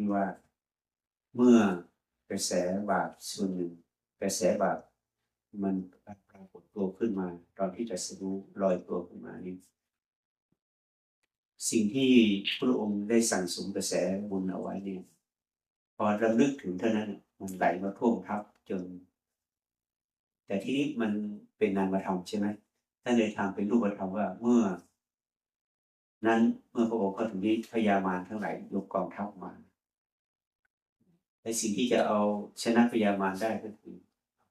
ที่ว่า เมื่อกระแสบาปส่วนหนึ่งกระแสบาปมันปรากฏตัวขึ้นมา ตอนที่ตรัสรู้ลอยตัวขึ้นมานี่สิ่งที่พระองค์ได้สั่งสมกระแสบุญเอาไว้เนี่ยพอรำลึกถึงเท่านั้นน่ะมันไหลมาท่วมทับจน แต่ที่นี้มันเป็นนามธรรมใช่ไหมท่านเลยทำเป็นรูปธรรมว่าเมื่อ นั้นเมื่อพระองค์เข้าถึงนี้พญามารทั้งหลายยกกองทัพมา ในสิ่งที่จะเอาชนะพญามารได้ก็คือ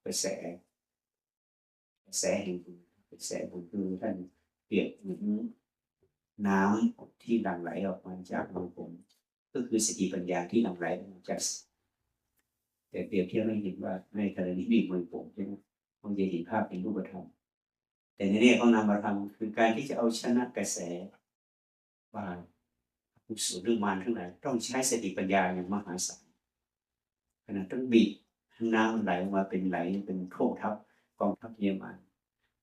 กระแสกระแสแห่งบุญกระแสบุญคือท่านเปรียบเหมือนน้ำที่หลั่งไหลออกมาจากมือผมก็คือสติปัญญาที่หลั่งไหลออกมาจากแต่เปรียบเทียบให้เห็นว่าในขณะนี้มีมือผมใช่ไหมคงจะเห็นภาพเป็นรูปธรรมแต่ในนี้ของนามธรรมคือการที่จะเอาชนะกระแสบาปกุศลหรือมารทั้งหลายต้องใช้สติปัญญาอย่างมหาศาล ขณะต้องบีบน้ำไหลออกมาเป็นไหลเป็นโคกทับกองทัพพยามาร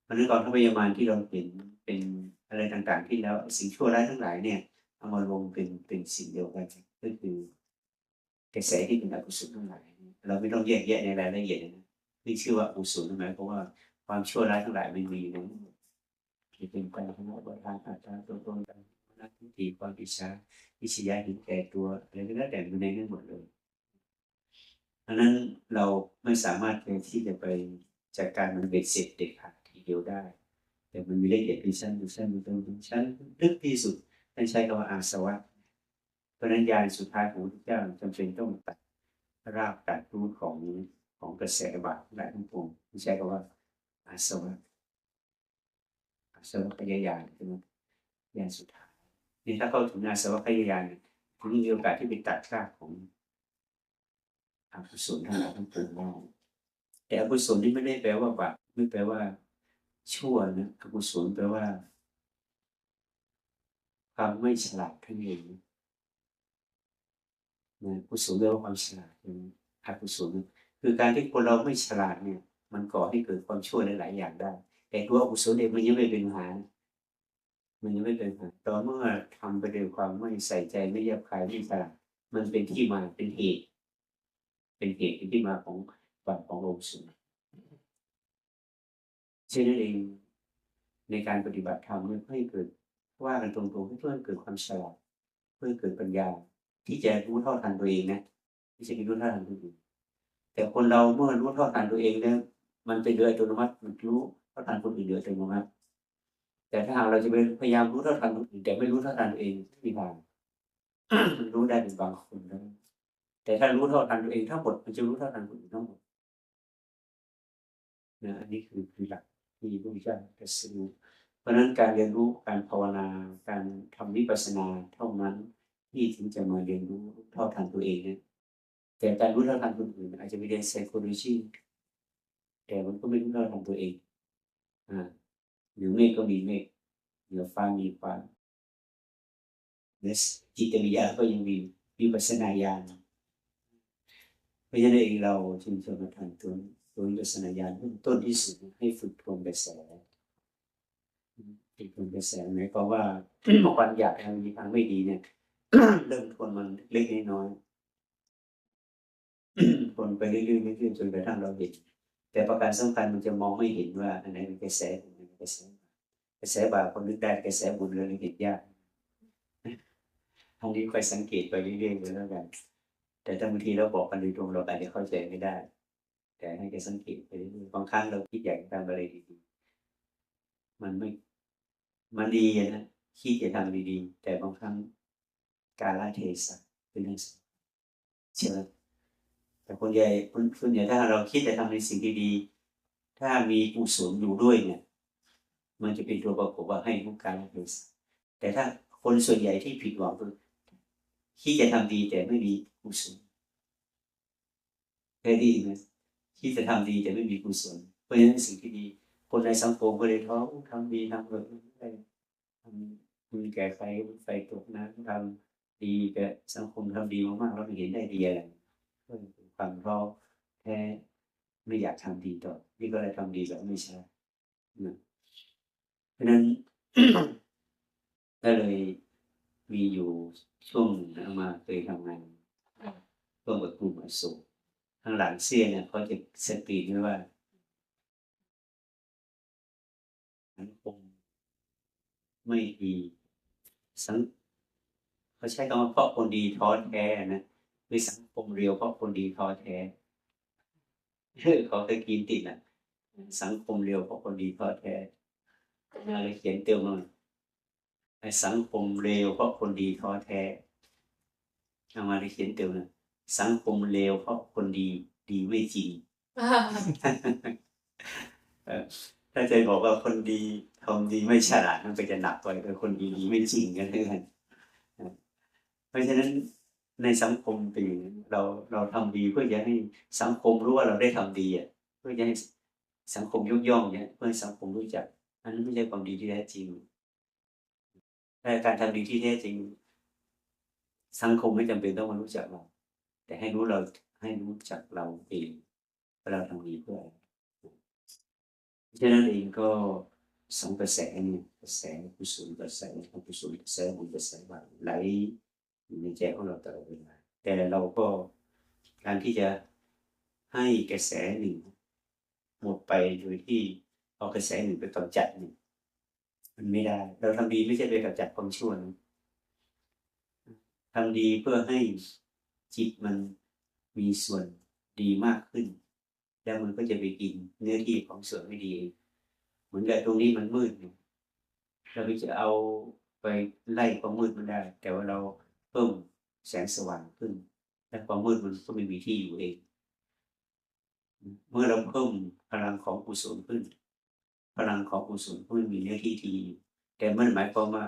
เพราะนั้นกองทัพพยามารที่เราเห็นเป็นอะไรต่างๆ ที่แล้วสิ่งชั่วร้ายทั้งหลายเนี่ยเอามารวมเป็นเป็นสิ่งเดียวกันก็คือกระแสที่เป็นอกุศลทั้งหลาย เราไม่ต้องแยกแยะในรายละเอียดนะนี่ชื่อว่าอกุศลใช่ไหมเพราะว่าความชั่วร้ายทั้งหลายมันมีอยู่ในนั้นเป็นการทำให้บริทานอาจจะตัวตนกันนักทิฏฐิความอิจฉาอิจฉาห็นแก่ตัวอะไรก็แล้วแต่อยู่ในนั้นหมดเลย เพราะนั้นเราไม่สามารถที่จะไปจัดการมันเบ็ดเสร็จเด็ดขาดทีเดียวได้ แต่มันมีละเอียดเป็นชั้นเป็นชั้นเป็นต้นเป็นชั้นลึกที่สุดท่านใช้คำว่าอาสวะเพราะนั้นยานสุดท้ายของพระพุทธเจ้าจำเป็นต้องตัดรากตัดรูทของของกระแสบาปหลายทั้งปวงที่ใช้คำว่าอาสวะอาสวะขยายานใช่ไหมยานสุดท้ายนี่ถ้าเข้าถึงอาสวะขยายานเนี่ยคุณมีโอกาสที่ไปตัดรากของ อกุศลทั้งหลายทั้งปวงได้แต่อกุศลนี่ไม่ได้แปลว่าบาปไม่แปลว่า ชั่วนะอกุศลแปลว่าความไม่ฉลาดทั้งเองนะกุศลแปลว่าความฉลาดใช่ไหมอกุศลคือการที่คนเราไม่ฉลาดเนี่ย มันก่อให้เกิดความชั่วหลาย ๆ อย่างได้ แต่ตัวอกุศลเองมันยังไม่เป็นปัญหามันยังไม่เป็นปัญหาตอนเมื่อทำไปด้วยความไม่ใส่ใจไม่แยบคายไม่ฉลาดมันเป็นที่มาเป็นเหตุ เป็นเหตุเป็นที่มาของบาปของอกุศลเช่นนั้นเองในการปฏิบัติธรรมเพื่อให้เกิดว่ากันตรงๆเพื่อให้เกิดความฉลาดเพื่อให้เกิดปัญญา ที่จะรู้เท่าทันตัวเองนะที่จะรู้เท่าทันตัวเองแต่คนเราเมื่อรู้เท่าทันตัวเองแล้วมันเป็นโดยอัตโนมัติมันรู้เท่าทันคนอื่นโดยอัตโนมัติแต่ถ้าหากเราจะไปพยายามรู้เท่าทันคนอื่นแต่ไม่รู้เท่าทันตัวเองไม่มีทางมันรู้ได้เป็นบางคนนะ แต่ถ้ารู้เท่าทันตัวเองทั้งหมดมันจะรู้เท่าทันคนอื่นทั้งหมดนะอันนี้คือคือหลักที่พระพุทธเจ้าตรัสรู้เพราะนั้นการเรียนรู้การภาวนา การทำวิปัสสนาเท่านั้นที่ถึงจะมาเรียนรู้เท่าทันตัวเองนะแต่การรู้เท่าทันคนอื่นอาจจะไปเรียน psychology แต่มันก็ไม่รู้เท่าทันตัวเองอ่าหรือเมฆก็มีเมฆเหนือฟ้ามีฟ้าเนสจิตวิญญาณก็ยังมีวิปัสสนาญาณ เพราะฉะนั้นเองเราจึงจะมาทำตัวนี้โดยลักษณะญาณเริ่มต้นที่สุดให้ฝึกทวนกระแสฝึกทวนกระแสหมายความว่าความอยากทางดีทางไม่ดีเนี่ยเริ่มทวนมันเล็กน้อยทวนไปเรื่อยๆเรื่อยๆจนกระทั่งเราเห็นแต่ประการสำคัญมันจะมองไม่เห็นว่าอันไหนเป็นกระแสอันไหนเป็นกระแสกระแสบาปคนนึกได้กระแสบุญเลยเห็นยากทางนี้คอยสังเกตไปเรื่อยๆเลยแล้วกัน แต่ถ้าบางทีเราบอกกันโดยตรงเราอาจจะเข้าใจไม่ได้ แต่ให้แกสังเกตไปเรื่อยๆบางครั้งเราคิดอยากทำอะไรดีๆมันไม่มันดีนะคิดจะทำดีๆแต่บางครั้งการละเทศะเป็นเรื่องสำคัญใช่ไหมแต่คนใหญ่คนคนใหญ่ถ้าเราคิดจะทำในสิ่งดีๆถ้ามีกุศลอยู่ด้วยเนี่ย มันจะเป็นตัวประกอบว่าให้ทุกการละเทศะแต่ถ้าคนส่วนใหญ่ที่ผิดหวังคือ คิดจะทำดีแต่ไม่มีกุศลเคยได้ยินไหมที่จะทำดีแต่ไม่มีกุศลเพราะฉะนั้นสิ่งที่ดี คนในสังคมก็เลยท้อทำดีทำเลยได้ทำมีแก่ใครไฟตกน้ำทำดีแก่สังคมทำดีมากๆแล้วไม่เห็นได้ดีอะไรก็เป็นความท้อแท้ไม่อยากทำดีต่อ นี่ก็เลยทำดีแบบไม่ใช่นะเพราะฉะนั้นก็เลยมีอยู่ ช่วงเอามาเคยทำงานร่วมกับกลุ่มอโศกข้างหลังเสี้ยเนี่ยเขาจะสกรีนไว้ว่าสังคมไม่ดีสังเขาใช้คำว่าเพราะคนดีท้อแท้นะคือสังคมเรียวเพราะคนดีท้อแท้เออเขาเคยกินติดนะสังคมเรียวเพราะคนดีท้อแท้อะไรเขียนเติมมา ไอ้สังคมเร็วเพราะคนดีท้อแท้เอามาเขียนเติมนะสังคมเร็วเพราะคนดีดีไม่จริงเออถ้าจะบอกว่าคนดีทำดีไม่ฉลาดมันก็จะหนักไปเออคนดีดีไม่จริงกันเลยกันนะเพราะฉะนั้นในสังคมเป็นอย่างนั้นเราเราทำดีเพื่อจะให้สังคมรู้ว่าเราได้ทำดีอะเพื่อจะให้สังคมยกย่องเนี่ยเพื่อให้สังคมรู้จักอันนั้นไม่ใช่ความดีที่แท้จริงแต่ การทำดีที่แท้จริง สังคมไม่จำเป็นต้องมารู้จักเรา แต่ให้รู้เราให้รู้จักเราเองว่าเราทำดีเพื่ออะไรฉะนั้นเองก็สองกระแสเนี่ยกระแสกุศลกระแสอกุศลกระแสบุญกระแสบาปไหลอยู่ในใจของเราตลอดเวลาแต่เราก็การที่จะให้กระแสหนึ่งหมดไปโดยที่เอากระแสหนึ่งไปกำจัดเนี่ย มันไม่ได้ เราทำดีไม่ใช่ไปกำจัดความชั่วนะทำดีเพื่อให้จิตมันมีส่วนดีมากขึ้น แล้วมันก็จะไปกินเนื้อที่ของส่วนไม่ดีเองเหมือนกับตรงนี้มันมืดอยู่เราไปจะเอาไปไล่ความมืดมันได้ แต่ว่าเราเพิ่มแสงสว่างขึ้น และความมืดมันก็ไม่มีที่อยู่เอง เมื่อเราเพิ่มพลังของกุศลขึ้น พลังของกุศลก็ไม่มีเนื้อที่ที่อยู่แต่มันหมายความว่า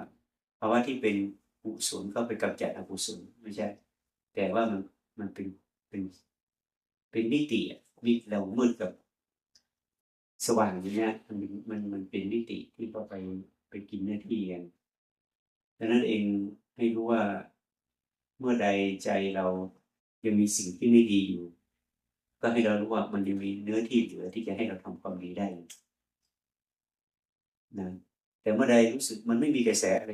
ภาวะที่เป็นกุศลก็ไปกำจัดอกุศลไม่ใช่ แต่ว่ามันมันเป็นเป็นเป็นมิติมิตเรามืดกับสว่างอย่างเนี้ยมันมันมันเป็นมิติที่เขาไปไปกินเนื้อที่กันดังนั้นเองให้รู้ว่าเมื่อใดใจเรายังมีสิ่งที่ไม่ดีอยู่ ก็ให้เรารู้ว่ามันยังมีเนื้อที่เหลือที่จะให้เราทำความดีได้ นะแต่เมื่อใดรู้สึกมันไม่มีกระแสอะไร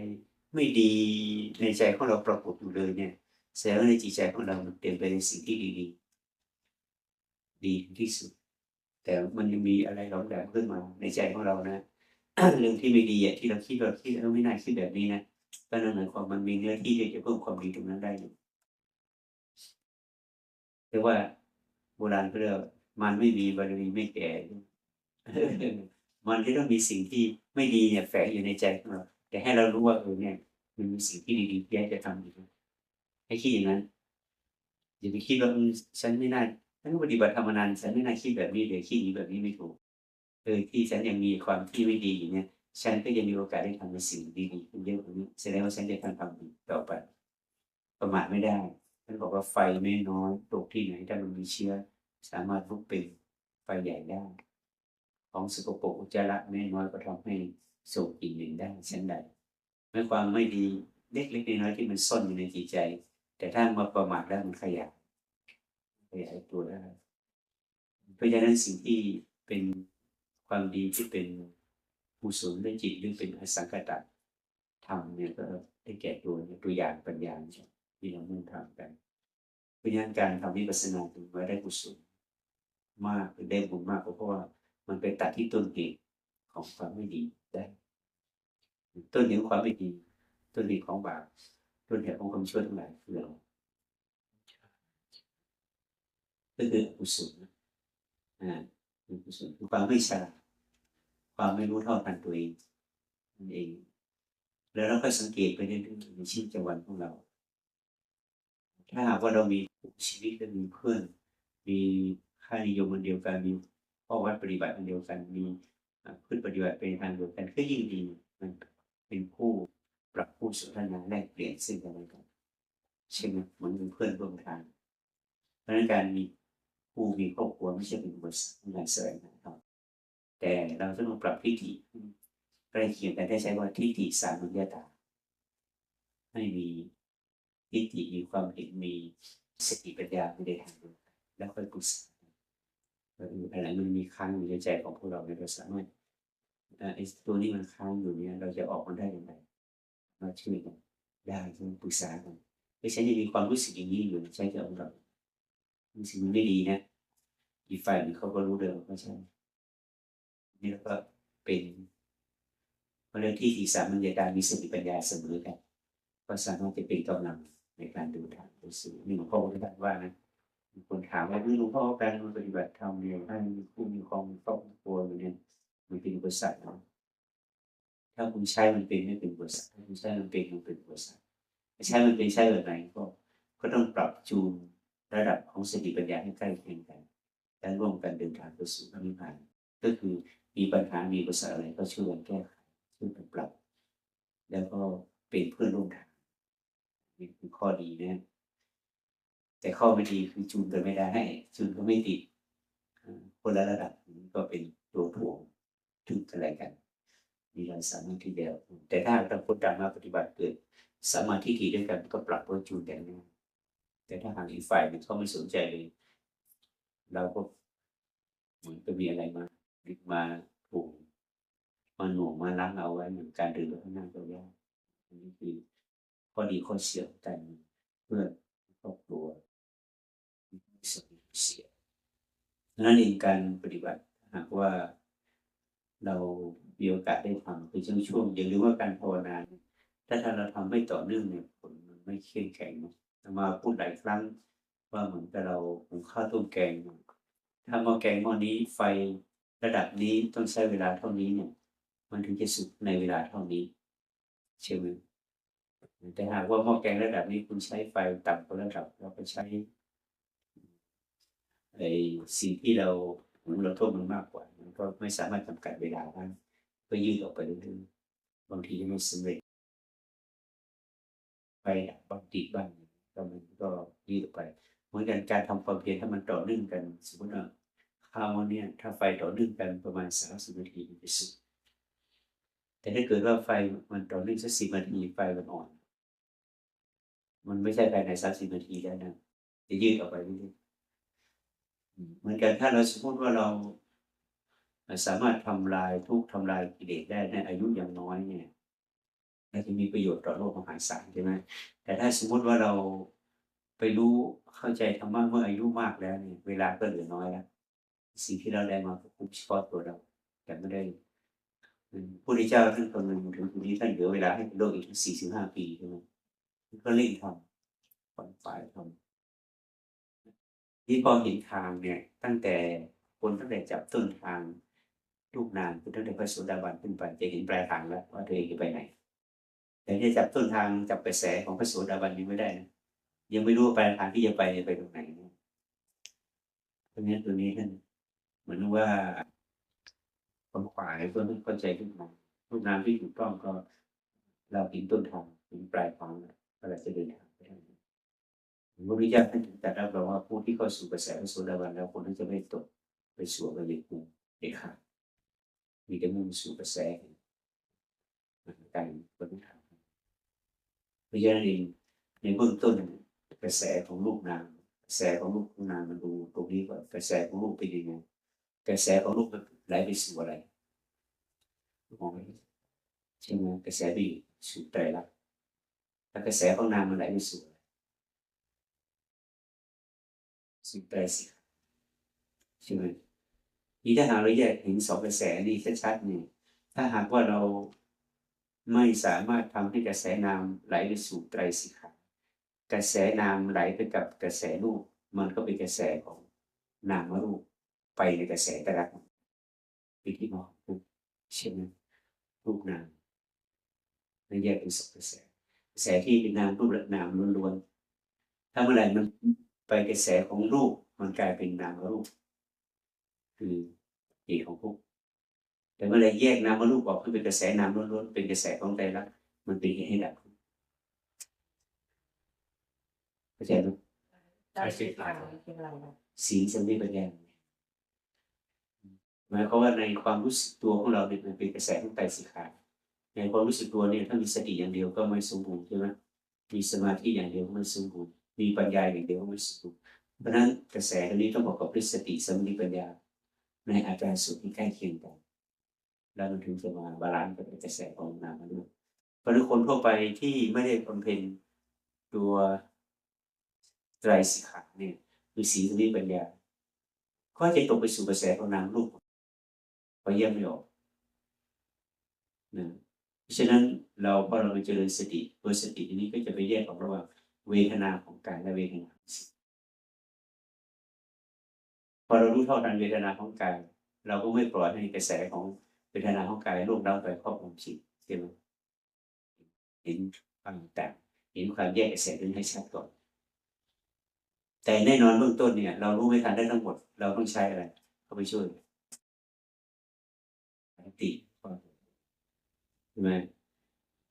ไม่ดีในใจของเราปรากฏอยู่เลยเนี่ยแสดงว่าในจิตใจของเรามันเต็มไปในสิ่งที่ดี ดีที่สุด แต่มันยังมีอะไรหลอนแหลมขึ้นมาในใจของเรานะเรื่องที่ไม่ดีอะที่เราคิดเราคิดเราไม่น่าคิดแบบนี้นะก็นั่นหมายความมันมีเนื้อที่ที่จะเพิ่มความดีตรงนั้นได้อยู่เรียกว่าโบราณเขาเรียกว่ามันไม่มีบารมีไม่แก่ มันที่ต้องมีสิ่งที่ ไม่ดีเนี่ยแฝงอยู่ในใจของเราแต่ให้เรารู้ว่าเออเนี่ย มันมีสิ่งที่ดีๆที่จะทำอยู่ให้คิดอย่างนั้นอย่าไปคิดว่าอืมฉันไม่น่าฉันก็ปฏิบัติธรรมนานฉันไม่น่าคิดแบบนี้เลยคิดอย่างนี้แบบนี้ไม่ถูกเออที่ฉันยังมีความที่ไม่ดีอยู่เนี่ยฉันก็ยังมีโอกาสได้ทำในสิ่งดีๆเยอะกว่านี้แสดงว่าฉันจะทำความดีต่อไป ประมาทไม่ได้ท่านบอกว่าไฟไม่น้อยตกที่ไหนถ้ามันมีเชื้อ สามารถลุกเป็นไฟใหญ่ได้ ของสกปรกอุจจาระไม่น้อยก็ทำให้ส่งกลิ่นเหม็นได้เช่นใดไม่ความไม่ดีเล็กๆน้อยๆที่มันซ่อนอยู่ในจิตใจ แต่ถ้ามาประมาทแล้วมันขยายขยายตัวได้เพราะฉะนั้นสิ่งที่เป็นความดีที่เป็นกุศลในจิตหรือเป็นอสังกตะธรรมเนี่ยก็ได้แก่ตัวตัวอย่างปัญญาที่เรามุ่งทำกันเพราะฉะนั้นการทำวิปัสสนาถึงว่าได้กุศลมากได้บุญมากเพราะว่า มันไปตัดที่ต้นเหตุของความไม่ดีได้ ต้นเหตุของความไม่ดี ต้นเหตุของบาปต้นเหตุของความชั่วทั้งหลายคือเราก็คืออกุศลอ่าอกุศลคือความไม่ฉลาดความไม่รู้เท่าทันตัวเองนั่นเอง แล้วเราก็สังเกตไปเรื่อยๆในชีวิตประจำวันของเรา ถ้าหากว่าเรามีชีวิตและมีเพื่อน มีค่านิยมมันเดียวกันมี ข้อวัดปฏิบัติมันเดียวกันมีพฤติปฏิบัติเป็นทางเดียวกันก็ยิ่งดีมันเป็นผู้ปรับผู้สนทนาแลกเปลี่ยนซึ่งกันและกันใช่ไหมเหมือนเป็นเพื่อนร่วมทางเพราะนั้นการมีผู้มีครอบครัวไม่ใช่เป็นอุปสรรคในการแสวงหาธรรมแต่เราต้องปรับทิฏฐิใกล้เคียงกันได้ใช้ว่าทิฏฐิสามัญญาตาให้มีทิฏฐิมีความเห็นมีสติปัญญาไม่ได้ทางเดียวกันแล้วค่อยปรึกษา ว่าอะไรมันมีค้างอยู่ในใจของพวกเราในภาษาไม่ไอ้ตัวนี้มันค้างอยู่เนี่ยเราจะออกมันได้ยังไงเราช่วยกันได้ต้องปรึกษากันแต่ฉันยังมีความรู้สึกอย่างนี้อยู่ใช่กับเรารู้สึกมันไม่ดีนะอีกฝ่ายหนึ่งเขาก็รู้เรื่องว่าใช่นี่แล้วก็เป็นเรื่องที่ที่สามัญญาการมีสติปัญญาเสมอกันก็สามารถจะเป็นกำลังในการดูทางดูสื่อนี่หลวงพ่อก็ได้ว่านะ คนถามว่าหลวงพ่อการปฏิบัติธรรมเนี่ยให้มีคู่มีครองมีครอบครัวอยู่เนี่ยมันเป็นอุปสรรคเนาะถ้าคุณใช้มันเป็นไม่เป็นอุปสรรคถ้าคุณใช้มันเป็นมันเป็นอุปสรรคใช้มันเป็นใช้แบบไหนก็ ก็ต้องปรับจูนระดับของสติปัญญาให้ใกล้เคียงกันและร่วมกันเดินทางไปสู่พระนิพพานก็คือมีปัญหามีอุปสรรคอะไรก็ช่วยกันแก้ไขช่วยกันปรับ แล้วก็เป็นเพื่อนร่วมทางนี่คือข้อดีนะ แต่ข้อไม่ดีคือจูนกันไม่ได้จูนก็ไม่ติดคนละระดับนี้ก็เป็นตัวถ่วงถึงอะไรกัน มีเราสามารถที่จะแต่ถ้าต่างคนต่างมาปฏิบัติเกิดสามาธิถี่ด้วยกันก็ปรับเพื่อจูนกันได้แต่ถ้าหากอีกฝ่ายหนึ่งเขาไม่สนใจเลยเราก็เหมือนจะมีอะไรมาดึงมาถูกมาหน่วงมาล้างเอาไว้เหมือนการเดินข้างหน้าก็ยากอันนี้คือข้อดีข้อเสียกันเพื่อนครอบครัว เสียนั้นเองการปฏิบัติหากว่าเรามีโอกาสได้ทำคือช่วงช่วงอย่าลืมว่าการภาวนาถ้าถ้าเราทำไม่ต่อเนื่องเนี่ยผลมันไม่เข้มแข็งมาพูดหลายครั้ง ว่าเหมือนกับเราหุงข้าวต้มแกง ถ้าหม้อแกงหม้อนี้ไฟระดับนี้ต้องใช้เวลาเท่านี้เนี่ย มันถึงจะสุกในเวลาเท่านี้ใช่ไหมแต่หากว่าหม้อแกงระดับนี้คุณใช้ไฟต่ำกว่าระดับเราก็ใช้ ไอ้สิ่งที่เราเหมุนเราท่วมมันมากกว่า มันก็ไม่สามารถจำกัดเวลาได้ก็ยืดออกไปเรื่อยๆบางทีไม่สำเร็จ ไปบางติดบ้างก็มันก็ยืดออกไป เหมือนกันการทำความเพียรถ้ามันต่อเนื่องกันสมมติว่าข้าวเนี่ยถ้าไฟต่อเนื่องกันประมาณสามสิบนาทีมันจะสุกแต่ถ้าเกิดว่าไฟมันต่อเนื่องสักสิบนาทีไฟมันอ่อน มันไม่ใช่ภายในสามสิบนาทีได้วนะจะยืดออกไปเรื่อยๆ เหมือนกันถ้าเราสมมติว่าเราสามารถทำลายทุกทำลายกิเลสได้ในอายุอย่างน้อยเนี่ยเราจะมีประโยชน์ต่อโลกมหาศาลใช่ไหมแต่ถ้าสมมติว่าเราไปรู้เข้าใจธรรมะเมื่ออายุมากแล้วเนี่ยเวลาก็เหลือน้อยแล้วสิ่งที่เราได้มาก็คุ้มเฉพาะตัวเราแต่ไม่ได้พระพุทธเจ้าท่านคำนึงถึงตรงนี้ท่านเหลือเวลาให้โลกอีกสี่สิบห้าปีใช่ไหมก็เร่งทำฝันฝ่ายทำ นี่พอเห็นทางเนี่ยตั้งแต่คนตั้งแต่จับต้นทางลูกนานคือตั้งแต่พระโสดาบันขึ้นไปจะเห็นปลายทางแล้วว่าตัวเองจะไปไหน แต่ที่จับต้นทางจับกระแสของพระโสดาบันยังไม่ได้นะยังไม่รู้ปลายทางที่จะไปไปตรงไหนเพราะงั้นตัวนี้ท่านเหมือนว่าคนขวายเพื่อให้เข้าใจทุกนามทุกนามที่ถูกต้องก็ เราเห็นต้นทางเห็นปลายทางแล้วเราจะเดินทางไปทางนั้น พระพุทธเจ้าท่านตรัสรับว่าผู้ที่เข้าสู่กระแสโสดาบันแล้วคนนั้นจะไม่ตกไปสู่ไปเด็กภูมิเด็กขาดมีแต่มุ่งสู่กระแสการปฏิบัติเพราะฉะนั้นเองในเบื้องต้นกระแสของลูกนามกระแสของลูกนามมันดูตรงนี้ก่อนกระแสของลูกเป็นยังไงกระแสของลูกไหลไปสู่อะไรมองไม่ใช่ไหมกระแสไปสู่ใจรักถ้ากระแสของนามมันไหลไปสู่ สู่ใจสิใช่ไหมนี่ถ้าหากเราแยกเห็นสองกระแสนี่ชัดๆนี่ถ้าหากว่าเราไม่สามารถทำให้กระแสนามไหลไปสู่ไตรสิกขากระแสนามไหลไปกับกระแสรูป มันก็เป็นกระแสของนามรูปไปในกระแสตรักวิธีมองรูปใช่ไหมรูปนามนั่นแยกเป็นสองกระแสกระแสที่เป็นนามรูปและนามล้วนๆถ้าเมื่อไหร่มัน ไปกระแสของรูปมันกลายเป็นนามรูป คือเหตุของทุกแต่เมื่อไรแยกนามรูปออกให้เป็นกระแสนามล้วนๆเป็นกระแสของใจรักมันเป็นเหตุให้ดับเข้าใจไหมได้สิค่ะเป็นไรนะสีสันติปัญญาหมายความว่าในความรู้สึกตัวของเราเนี่ยมันเป็นกระแสของไตรสิกขาในความรู้สึกตัวเนี่ยถ้ามีสติอย่างเดียวก็ไม่สมบูรณ์ใช่ไหมมีสมาธิอย่างเดียวก็ไม่สมบูรณ์ มีปัญญาอย่างเดียวไม่สมบูรณ์เพราะนั้นกระแสตรงนี้ต้องบอกกับสติสมาธิปัญญา ในอาการสุดที่ใกล้เคียงกันแล้วมันถึงจะมาบาลานซ์กับกระแสของนามมาด้วยเพราะนั้นคนทั่วไปที่ไม่ได้บำเพ็ญตัวไตรสิกขาเนี่ยคือสีสมาธิปัญญา ก็จะตกไปสู่กระแสของนามรูปพอเยี่ยมไม่ออกนะเพราะฉะนั้นเราพอเราไปเจริญสติตัวสตินี้ก็จะไปแยกออกระหว่าง เวทนาของกายและเวทนาพอเรารู้เท่าทันเวทนาของกาย เราก็ไม่ปล่อยให้กระแสของเวทนาของกายล่วงล้ำไปครอบงำจิตใช่ไหมเห็นความแต่างเห็นความแยกกระแสนี้ให้ชัดก่อนแต่แน่นอนเบื้องต้นเนี่ย เรารู้ไม่ทันได้ทั้งหมด เราต้องใช้อะไร เข้าไปช่วยสติใช่ไหม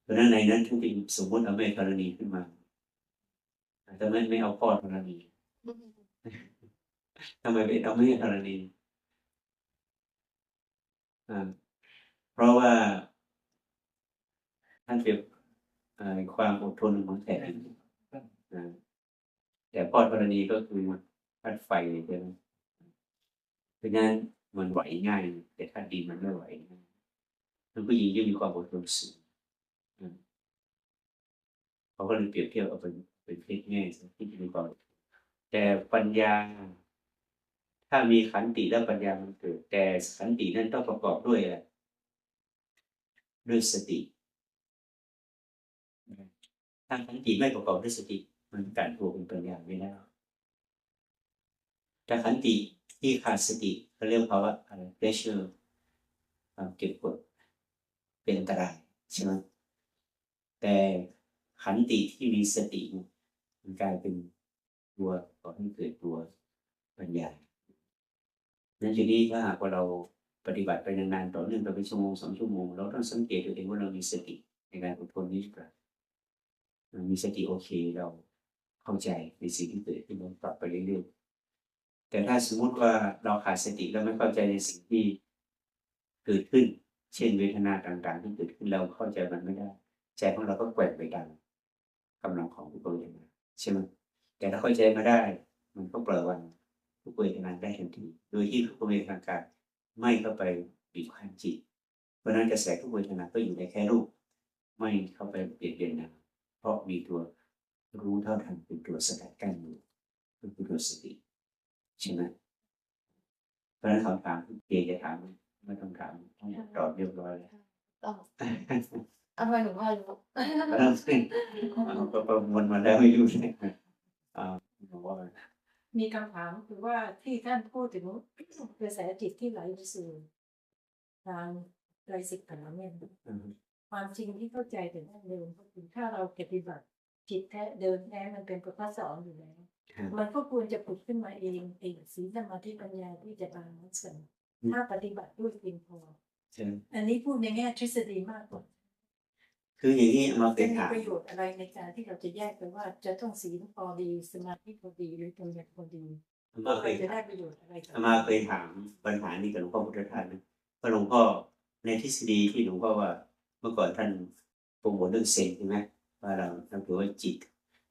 เพราะนั้นในนั้นทุกทีสมมติเอาแม่ธรณีขึ้นมา แต่ไม่ไม่เอาพ่อธรณีทำไมเป็นเอาแม่ธรณีอ่าเพราะว่าท่านเปรียบอ่าความอดทนของแขกอ่าแต่พ่อธรณีก็คือธาตุไฟใช่ไหมเพราะฉะนั้นมันไหวง่าย แต่ธาตุดินมันไม่ไหวง่ายมันผู้หญิงยังมีความอดทนสูงอืมเขาก็เลยเปรียบเทียบเอาเป็น เป็นเพศแง่ที่มีความอนแต่ปัญญา ถ้ามีขันติแล้วปัญญามันเกิด แต่ขันตินั้นต้องประกอบด้วยอะไรด้วยสติถ้าขันติไม่ประกอบด้วยสติ มันการตัวเป็นปัญญาไม่ได้แต่ขันติที่ขาดสติเขาเรียกภาวะอะไร pressure ความเก็บกดเป็นอันตรายใช่ไหมแต่ขันติที่มีสติเมันกลายเป็นตัวก่อให้เกิดตัวปัญญานั้นทีนี้ถ้าหากว่าเราปฏิบัติไปนานๆต่อเนื่องไปเป็นชั่วโมงสองชั่วโมงเราต้องสังเกตตัวเองว่าเรามีสติในการอดทนนี้หรือเปล่ามีสติโอเคเราเข้าใจในสิ่งที่เกิดขึ้นเราปรับไปเรื่อยๆแต่ถ้าสมมุติว่าเราขาดสติแล้วไม่เข้าใจในสิ่งที่เกิดขึ้น เช่นเวทนาต่างๆ ที่เกิดขึ้นเราเข้าใจมันไม่ได้ ใจของเราก็แกว่งไปตามกำลังของทุกเวทน ใช่ไหมแต่ถ้าเข้าใจมาได้ มันก็ปล่อยวางทุกเวทนาได้ทันที โดยที่ทุกเวทนาการไม่เข้าไปบีบคั้นจิต เพราะนั้นกระแสทุกเวทนาก็อยู่ในแค่รูป ไม่เข้าไปเปลี่ยนเปลี่ยนนามเพราะมีตัวรู้เท่าทันเป็นตัวสกัดกั้นอยู่ก็คือตัวสติใช่ไหมเพราะนั้นคำถามที่เกจะถามไม่ต้องถามตอบเรียบร้อยแล้วตอง เอาไปหนูพ่อรู้แล้วต้องซึ่งก็ประมวลมาแล้วไม่รู้ใช่ไหมอ่าบอกว่ามีคำถามคือว่าที่ท่านพูดถึงกระแสจิตที่ไหลไปสู่ทางไตรสิกขาเนี่ยอืมความจริงที่เข้าใจถึงนั่นเดิมก็คือถ้าเราปฏิบัติจิตแท้เดินแท้มันเป็นประพัสอนอยู่แล้วครับมันก็ควรจะผุดขึ้นมาเองเองสีลสมาธิปัญญาที่จะบาลานซ์กันถ้าปฏิบัติด้วยเพียงพอใช่ไหมอันนี้พูดในแง่ทฤษฎีมากกว่า คืออย่างนี้มาเป็จะนมีถามประโยชน์อะไรในการที่เราจะแยกไปว่า จะต้องศีลพอดีสมาธิพอดีหรือปัญญาพอดีมาเคยจะได้ประโยชน์อะไรจากอามาเคยถามปัญหานี้กับหลวงพ่อพุทธทาสนะว่าหลวงพ่อในทฤษฎีที่หลวงพ่อว่าเมื่อก่อนท่านโปรโมทเรื่องเซนใช่ไหมว่าเราเราถือว่าจิต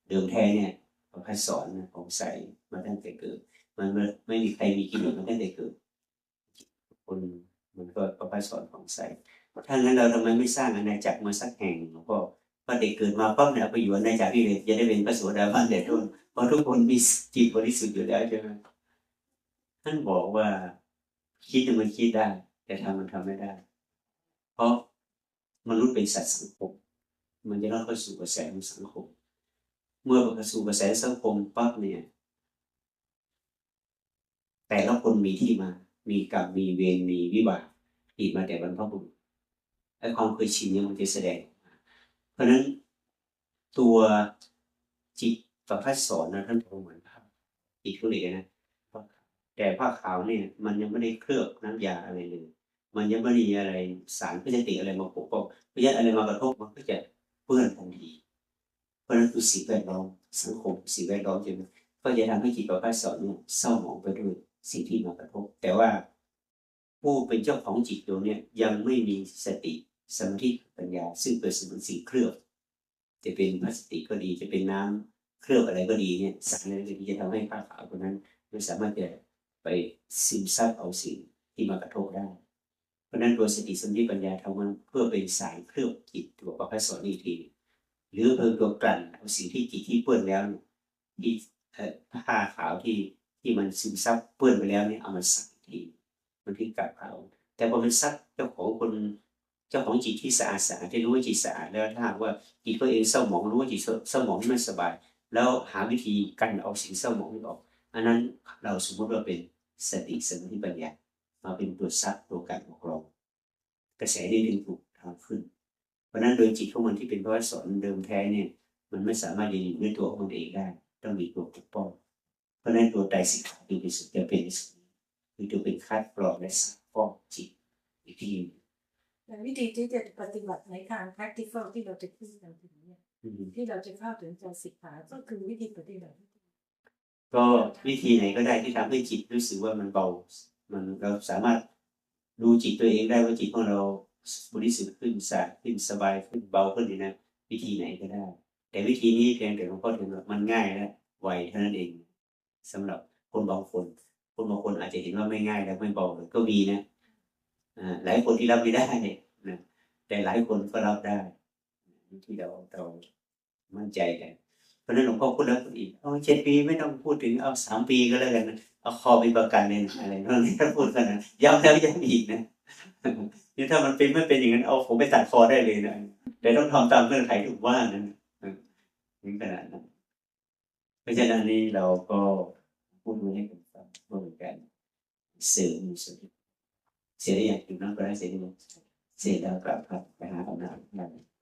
เดิมแท้เนี่ยพระพัฒสอนนะของใสมาตั้งแต่เกิด มันไม่ไม่มีใครมีกิเลสมาตั้งแต่เกิด คนมันก็ประพัฒสอนของใส ถ้างั้นเราทำไมไม่สร้างอาณาจักรมาสักแห่งหลวงพ่อพอเด็กเกิดมาปั๊บเนี่ยไปอยู่อาณาจักรนี่เลยจะได้เป็นพระโสดาบันแต่ต้นเพราะทุกคนมีจิตบริสุทธิ์อยู่แล้วใช่ไหมท่านบอกว่า คิดน่ะมันคิดได้ แต่ทำมันทำไม่ได้ เพราะมนุษย์เป็นสัตว์สังคม มันจะต้องเข้าสู่กระแสของสังคม เมื่อเข้าสู่กระแสสังคมปั๊บเนี่ย แต่ละคนมีที่มา มีกรรมมีเวรมีวิบากติดมาแต่บรรพบุรุษ ไอ้ความเคยชินเนี่ยมันจะแสดง เพราะนั้นตัวจิตประพัฒสอนนะท่านบอกเหมือนภาพจิตเขาเรียนะแต่ผ้าขาวเนี่ย มันยังไม่ได้เคลือบน้ำยาอะไรเลยมันยังไม่มีอะไรสารพิษติอะไรมาปกป้องเพราะยัดอะไรมากระทบมันก็จะเปื้อนทันทีเพราะนั้นคือสิ่งแวดล้อมสังคมสิ่งแวดล้อมใช่ไหมก็จะทำให้จิตประภาสอนเนี่ยเศร้าหมองไปด้วยสิ่งที่มากระทบ แต่ว่าผู้เป็นเจ้าของจิตดวงเนี่ยยังไม่มีสติ สมาธิปัญญา ซึ่งเป็นสิ่งเคลือบ จะเป็นพลาสติกก็ดี จะเป็นน้ำเคลือบอะไรก็ดีเนี่ยสารอะไรก็ดีจะทำให้ผ้าขาวคนนั้นไม่สามารถจะไปซึมซับเอาสิ่งที่มากระทบได้ เพราะนั้นตัวสติสมาธิปัญญาทำมันเพื่อเป็นสายเคลือบจิตตัวประพัสสอนอีกทีหรือเพิ่มตัวกลั่นเอาสิ่งที่จิตที่เปื้อนแล้วที่ผ้าขาวที่ที่มันซึมซับเปื้อนไปแล้วเนี่ยเอามาซักอีกทีมันถึงกลับขาวแต่พอมันซักเจ้าของคน จ้าของจิตที่สะอาดสะอาดที่รู้ว่าจิตสะอาดแล้วถ้าว่าจิตตัวเองเศร้าหมองรู้ว่าจิตเศร้าหมองไม่สบาย แล้วหาวิธีกันเอาสิ่งเศร้าหมองนี้ออก อันนั้นเราสมมติว่าเป็นสติสมาธิปัญญามาเป็นตัวซักตัวการออกรองกระแสนี้ถึงถูกทำขึ้น เพราะนั้นโดยจิตของมันที่เป็นพระสอนเดิมแท้เนี่ย มันไม่สามารถยืนอยู่ด้วยตัวของมันเองได้ต้องมีตัวปกป้อง เพราะนั้นตัวไตรสิกขาคือเป็นสุดจะเป็นสิ่งนี้คือตัวเป็นคัดกรองและซักฟอกจิตอีกทีนึง แต่วิธีที่จะปฏิบัติในทาง practical ที่เราจะพูดกันถึงเนี่ยอืมที่เราจะเข้าถึงใจสิกขาก็คือวิธีปฏิบัติ ก็วิธีไหนก็ได้ที่ทำให้จิตรู้สึกว่ามันเบา มันเราสามารถดูจิตตัวเองได้ว่าจิตของเราบริสุทธิ์ขึ้นสะอาดขึ้นสบายขึ้นเบาขึ้นนี่นะวิธีไหนก็ได้ แต่วิธีนี้เพียงแต่หลวงพ่อถึงว่ามันง่ายและไวเท่านั้นเองสำหรับคนบางคน คนบางคนอาจจะเห็นว่าไม่ง่ายและไม่เบาเลยก็มีนะอ่า หลายคนที่รับไม่ได้นะแต่หลายคนก็รับได้ ที่เราเรามั่นใจกันเพราะนั้นหลวงพ่อพูดแล้วพูดอีกเอาเจ็ดปีไม่ต้องพูดถึงเอาสามปีก็แล้วกันนะเอาคอเป็นประกันเลยนะอะไรนั่นนี่ถ้าพูดกันนะย้ำแล้วย้ำอีกนะนี่ถ้ามันเป็นไม่เป็นอย่างนั้นเอาผมไปตัดคอได้เลยนะแต่ต้องทำตามเงื่อนไขถูกว่านั้นถึงขนาดนั้นเพราะฉะนั้นนี่เราก็พูดไว้ให้กันฟังร่วมกันเสริมมีสติ เสียได้อย่างอยู่นั่งก็ได้เสียได้เสียแล้วกลับครับไปหาคำถามได้